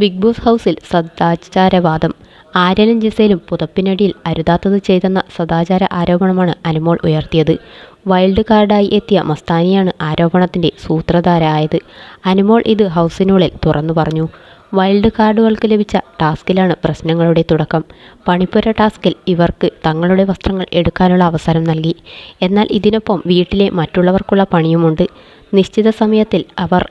Big boss ഹൗസിൽ സദാചാരവാദം. ആര്യനും ജിസയിലും പുതപ്പിനടിയിൽ അരുതാത്തത് ചെയ്തെന്ന സദാചാര ആരോപണമാണ് അനുമോൾ ഉയർത്തിയത്. വൈൽഡ് കാർഡായി എത്തിയ മസ്താനിയാണ് ആരോപണത്തിന്റെ സൂത്രധാരായത് അനുമോൾ ഇത് ഹൗസിനുള്ളിൽ തുറന്നു പറഞ്ഞു. വൈൽഡ് കാർഡുകൾക്ക് ലഭിച്ച ടാസ്കിലാണ് പ്രശ്നങ്ങളുടെ തുടക്കം. പണിപ്പുര ടാസ്കിൽ ഇവർക്ക് തങ്ങളുടെ വസ്ത്രങ്ങൾ എടുക്കാനുള്ള അവസരം നൽകി. എന്നാൽ ഇതിനൊപ്പം വീട്ടിലെ മറ്റുള്ളവർക്കുള്ള പണിയുമുണ്ട്. നിശ്ചിത സമയത്തിൽ അവർ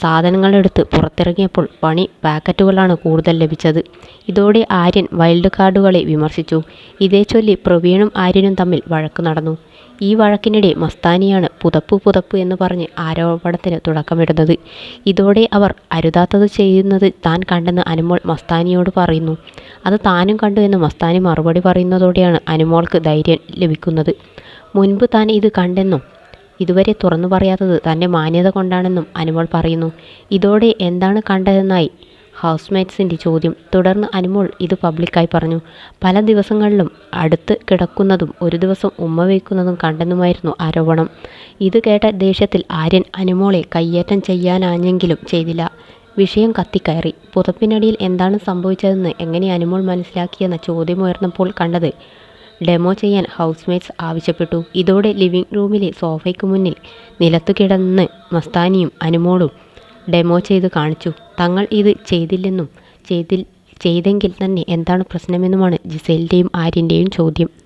സാധനങ്ങളെടുത്ത് പുറത്തിറങ്ങിയപ്പോൾ പണി പാക്കറ്റുകളാണ് കൂടുതൽ ലഭിച്ചത്. ഇതോടെ ആര്യൻ വൈൽഡ് കാർഡുകളെ വിമർശിച്ചു. ഇതേ ചൊല്ലി പ്രവീണും ആര്യനും തമ്മിൽ വഴക്ക് നടന്നു. ഈ വഴക്കിനിടെ മസ്താനിയാണ് പുതപ്പ് പുതപ്പ് എന്ന് പറഞ്ഞ് ആരോപണത്തിന് തുടക്കമിടുന്നത്. ഇതോടെ അവർ അരുതാത്തത് ചെയ്യുന്നത് താൻ കണ്ടെന്ന് അനുമോൾ മസ്താനിയോട് പറയുന്നു. അത് താനും കണ്ടു എന്ന് മസ്താനി മറുപടി പറയുന്നതോടെയാണ് അനുമോൾക്ക് ധൈര്യം ലഭിക്കുന്നത്. മുൻപ് താൻ ഇത് കണ്ടെന്നും ഇതുവരെ തുറന്നു പറയാത്തത് തന്റെ മാന്യത കൊണ്ടാണെന്നും അനുമോൾ പറയുന്നു. ഇതോടെ എന്താണ് കണ്ടതെന്നായി? ഹൗസ്മേറ്റ്സിന്റെ ചോദ്യം. തുടർന്ന് അനുമോൾ ഇത് പബ്ലിക്കായി പറഞ്ഞു. പല ദിവസങ്ങളിലും അടുത്ത് കിടക്കുന്നതും ഒരു ദിവസം ഉമ്മ വയ്ക്കുന്നതും കണ്ടെന്നുമായിരുന്നു ആരോപണം. ഇത് കേട്ട ദേഷ്യത്തിൽ ആര്യൻ അനുമോളെ കയ്യേറ്റം ചെയ്യാനാഞ്ഞെങ്കിലും ചെയ്തില്ല. വിഷയം കത്തിക്കയറി. പുതപ്പിനടിയിൽ എന്താണ് സംഭവിച്ചതെന്ന് എങ്ങനെ അനുമോൾ മനസ്സിലാക്കിയെന്ന ചോദ്യമുയർന്നപ്പോൾ കണ്ടത് ഡെമോ ചെയ്യാൻ ഹൗസ്മേറ്റ്സ് ആവശ്യപ്പെട്ടു. ഇതോടെ ലിവിംഗ് റൂമിലെ സോഫയ്ക്ക് മുന്നിൽ നിലത്തു കിടന്ന് മസ്താനിയും അനുമോളും ഡെമോ ചെയ്ത് കാണിച്ചു. തങ്ങൾ ഇത് ചെയ്തില്ലെന്നും ചെയ്തിൽ ചെയ്തെങ്കിൽ തന്നെ എന്താണ് പ്രശ്നമെന്നുമാണ് ജിസേലിന്റെയും ആര്യന്റെയും ചോദ്യം.